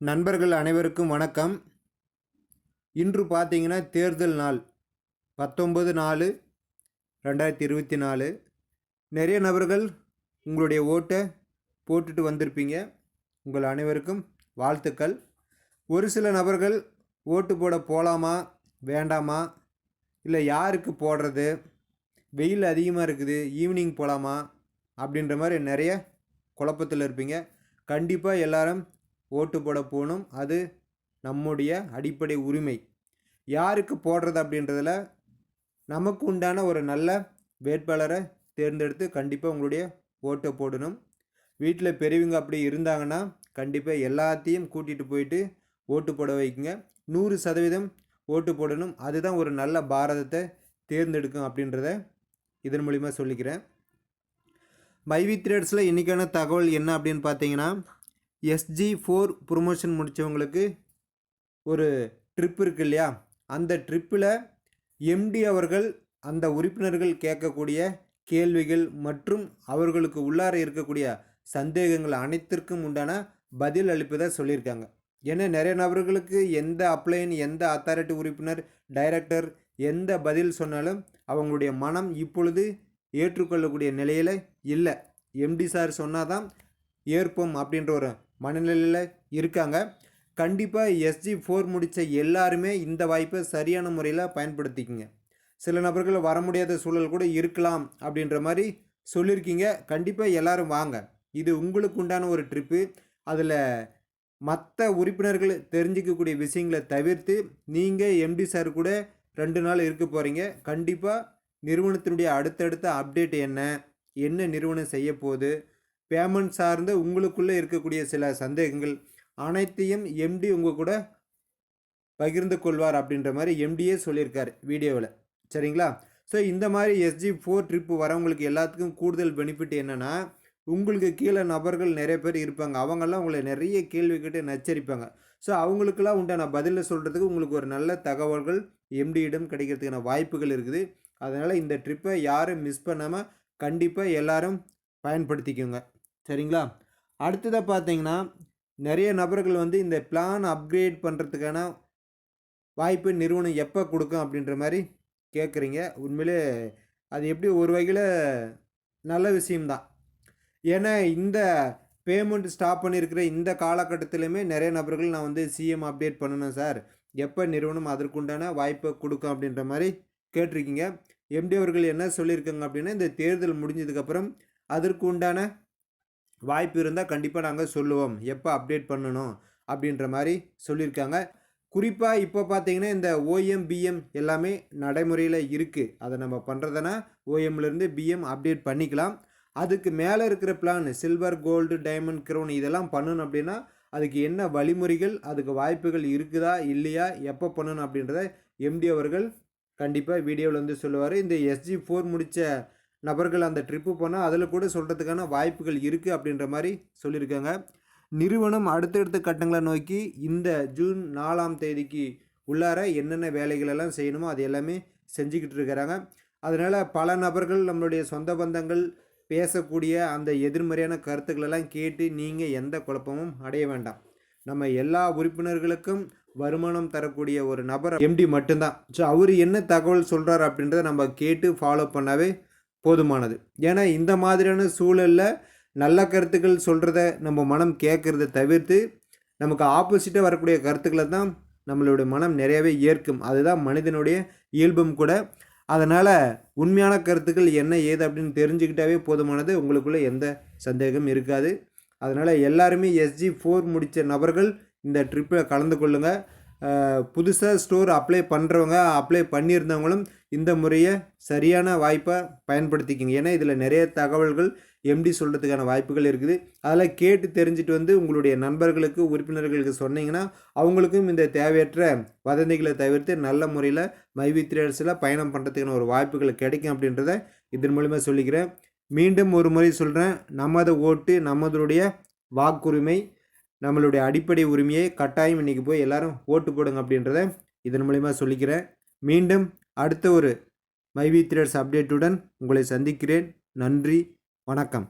நண்பர்கள் அனைவருக்கும் வணக்கம். இன்று பார்த்தீங்கன்னா தேர்தல் நாள் பத்தொம்பது நாலு ரெண்டாயிரத்தி இருபத்தி நாலு. நிறைய நபர்கள் உங்களுடைய ஓட்டை போட்டுட்டு வந்திருப்பீங்க. உங்கள் அனைவருக்கும் வாழ்த்துக்கள். ஒரு சில நபர்கள் ஓட்டு போட போகலாமா வேண்டாமா இல்லை யாருக்கு போடுறது வெயில் அதிகமாக இருக்குது ஈவினிங் போகலாமா அப்படின்ற மாதிரி நிறைய குழப்பத்தில் இருப்பீங்க. கண்டிப்பாக எல்லாரும் ஓட்டு போட போகணும். அது நம்முடைய அடிப்படை உரிமை. யாருக்கு போடுறது அப்படின்றதுல நமக்கு உண்டான ஒரு நல்ல வேட்பாளரை தேர்ந்தெடுத்து கண்டிப்பாக உங்களுடைய ஓட்டை போடணும். வீட்டில் பெரியவங்க அப்படி இருந்தாங்கன்னா கண்டிப்பாக எல்லாத்தையும் கூட்டிகிட்டு போயிட்டு ஓட்டு போட வைக்குங்க. நூறு சதவீதம் ஓட்டு போடணும். அதுதான் ஒரு நல்ல பாரதத்தை தேர்ந்தெடுக்கும் அப்படின்றத இதன் மூலிமா சொல்லிக்கிறேன். மைவி த்ரேட்ஸில் இன்றைக்கான தகவல் என்ன அப்படின்னு பார்த்தீங்கன்னா எஸ்ஜி ஃபோர் ப்ரொமோஷன் முடித்தவங்களுக்கு ஒரு ட்ரிப் இருக்கு இல்லையா? அந்த ட்ரிப்பில் எம்டி அவர்கள் அந்த உறுப்பினர்கள் கேட்கக்கூடிய கேள்விகள் மற்றும் அவர்களுக்கு உள்ளார இருக்கக்கூடிய சந்தேகங்கள் அனைத்திற்கும் உண்டான பதில் அளிப்பதை சொல்லியிருக்காங்க. ஏன்னா நிறைய நபர்களுக்கு எந்த அப்ளைன் எந்த அத்தாரிட்டி உறுப்பினர் டைரக்டர் எந்த பதில் சொன்னாலும் அவங்களுடைய மனம் இப்பொழுது ஏற்றுக்கொள்ளக்கூடிய நிலையில் இல்லை. எம்டி சார் சொன்னாதான் ஏற்போம் அப்படின்ற ஒரு மனநிலையில் இருக்காங்க. கண்டிப்பாக எஸ்ஜி ஃபோர் முடித்த எல்லாருமே இந்த வாய்ப்பை சரியான முறையில் பயன்படுத்திக்கிங்க. சில நபர்கள் வர முடியாத சூழல் கூட இருக்கலாம் அப்படின்ற மாதிரி சொல்லியிருக்கீங்க. கண்டிப்பாக எல்லாரும் வாங்க. இது உங்களுக்கு உண்டான ஒரு ட்ரிப்பு அதில் மற்ற உறுப்பினர்கள் தெரிஞ்சிக்கக்கூடிய விஷயங்களை தவிர்த்து நீங்கள் எம்டி சார் கூட ரெண்டு நாள் இருக்க போகிறீங்க கண்டிப்பாக நிறுவனத்தினுடைய அடுத்தடுத்த அப்டேட் என்ன? என்ன நிறுவனம் செய்ய போகுது பேமெண்ட் சார்ந்த உங்களுக்குள்ளே இருக்கக்கூடிய சில சந்தேகங்கள் அனைத்தையும் எம்டி உங்கள் கூட பகிர்ந்து கொள்வார் அப்படின்ற மாதிரி எம்டியே சொல்லியிருக்கார் வீடியோவில். சரிங்களா? ஸோ இந்த மாதிரி எஸ்ஜி ஃபோர் ட்ரிப்பு வரவங்களுக்கு எல்லாத்துக்கும் கூடுதல் பெனிஃபிட் என்னென்னா உங்களுக்கு கீழே நபர்கள் நிறைய பேர் இருப்பாங்க. அவங்கெல்லாம் உங்களை நிறைய கேள்வி கேட்டு நச்சரிப்பாங்க. ஸோ அவங்களுக்கெல்லாம் உண்டான பதிலில் சொல்கிறதுக்கு உங்களுக்கு ஒரு நல்ல தகவல்கள் எம்டியிடம் கிடைக்கிறதுக்கான வாய்ப்புகள் இருக்குது. அதனால் இந்த ட்ரிப்பை யாரும் மிஸ் பண்ணாமல் கண்டிப்பாக எல்லோரும் பயன்படுத்திக்கோங்க. சரிங்களா? அடுத்ததாக பார்த்தீங்கன்னா நிறைய நபர்கள் வந்து இந்த பிளான் அப்கிரேட் பண்ணுறதுக்கான வாய்ப்பு நிறுவனம் எப்போ கொடுக்கும் அப்படின்ற மாதிரி கேட்குறீங்க உண்மையிலே அது எப்படி ஒரு வகையில் நல்ல விஷயம்தான். ஏன்னா இந்த பேமெண்ட் ஸ்டாப் பண்ணியிருக்கிற இந்த காலகட்டத்திலையுமே நிறைய நபர்கள் நான் வந்து சிஎம் அப்டேட் பண்ணணும் சார் எப்போ நிறுவனம் அதற்குண்டான வாய்ப்பை கொடுக்கும் அப்படின்ற மாதிரி கேட்டிருக்கீங்க. எம்டி அவர்கள் என்ன சொல்லியிருக்காங்க அப்படின்னா இந்த தேர்தல் முடிஞ்சதுக்கப்புறம் அதற்கு உண்டான வாய்ப்பு இருந்தால் கண்டிப்பாக நாங்கள் சொல்லுவோம். எப்போ அப்டேட் பண்ணணும்? அப்படின்ற மாதிரி சொல்லியிருக்காங்க. குறிப்பாக இப்போ பார்த்தீங்கன்னா இந்த ஓஎம் பிஎம் எல்லாமே நடைமுறையில் இருக்குது அதை நம்ம பண்ணுறதுனா ஓஎம்லேருந்து பிஎம் அப்டேட் பண்ணிக்கலாம். அதுக்கு மேலே இருக்கிற plan silver gold diamond crown இதெல்லாம் பண்ணணும் அப்படின்னா அதுக்கு என்ன வழிமுறைகள் அதுக்கு வாய்ப்புகள் இருக்குதா இல்லையா எப்போ பண்ணணும் அப்படின்றத எம்டி அவர்கள் கண்டிப்பாக வீடியோவில் வந்து சொல்லுவார். இந்த எஸ்ஜி ஃபோர் முடித்த நபர்கள் அந்த ட்ரிப்பு போனால் அதில் கூட சொல்கிறதுக்கான வாய்ப்புகள் இருக்குது அப்படின்ற மாதிரி சொல்லியிருக்காங்க. நிறுவனம் அடுத்தடுத்த கட்டங்களை நோக்கி இந்த ஜூன் நாலாம் தேதிக்கு உள்ளார என்னென்ன வேலைகள் எல்லாம் செய்யணுமோ அது எல்லாமே செஞ்சுக்கிட்டு இருக்கிறாங்க. அதனால் பல நபர்கள் நம்மளுடைய சொந்த பந்தங்கள் பேசக்கூடிய அந்த எதிர்மறையான கருத்துக்களெல்லாம் கேட்டு நீங்கள் எந்த குழப்பமும் அடைய வேண்டாம். நம்ம எல்லா உறுப்பினர்களுக்கும் வருமானம் தரக்கூடிய ஒரு நபர் எம்டி மட்டும்தான். ஸோ அவர் என்ன தகவல் சொல்கிறார் அப்படின்றத நம்ம கேட்டு ஃபாலோ பண்ணாவே போதுமானது. ஏன்னா இந்த மாதிரியான சூழலில் நல்ல கருத்துக்கள் சொல்கிறத நம்ம மனம் கேட்குறத தவிர்த்து நமக்கு ஆப்போசிட்டாக வரக்கூடிய கருத்துக்களை தான் நம்மளுடைய மனம் நிறையவே ஏற்கும். அதுதான் மனிதனுடைய இயல்பும் கூட. அதனால் உண்மையான கருத்துக்கள் என்ன ஏது அப்படின்னு தெரிஞ்சுக்கிட்டாவே போதுமானது. உங்களுக்குள்ளே எந்த சந்தேகம் இருக்காது. அதனால் எல்லாருமே எஸ்ஜி ஃபோர் முடித்த நபர்கள் இந்த ட்ரிப்பில் கலந்து கொள்ளுங்கள் புதுசாக ஸ்டோர் அப்ளை பண்ணுறவங்க அப்ளை பண்ணியிருந்தவங்களும் இந்த முறையை சரியான வாய்ப்பை பயன்படுத்திக்கிங்க. ஏன்னா இதில் நிறைய தகவல்கள் எம்டி சொல்கிறதுக்கான வாய்ப்புகள் இருக்குது. அதில் கேட்டு தெரிஞ்சுட்டு வந்து உங்களுடைய நண்பர்களுக்கு உறுப்பினர்களுக்கு சொன்னீங்கன்னா அவங்களுக்கும் இந்த தேவையற்ற வதந்திகளை தவிர்த்து நல்ல முறையில் மைவி பயணம் பண்ணுறதுக்கான ஒரு வாய்ப்புகள் கிடைக்கும் அப்படின்றத இதன் மூலிமா சொல்லிக்கிறேன். மீண்டும் ஒரு முறை சொல்கிறேன் நமது ஓட்டு நமதுடைய வாக்குரிமை நம்மளுடைய அடிப்படை உரிமையை கட்டாயம் இன்றைக்கி போய் எல்லோரும் ஓட்டு போடுங்க அப்படின்றத இதன் மூலயமா சொல்லிக்கிறேன். மீண்டும் அடுத்த ஒரு மைவி த்ரேட்ஸ் அப்டேட்டுடன் உங்களை சந்திக்கிறேன். நன்றி வணக்கம்.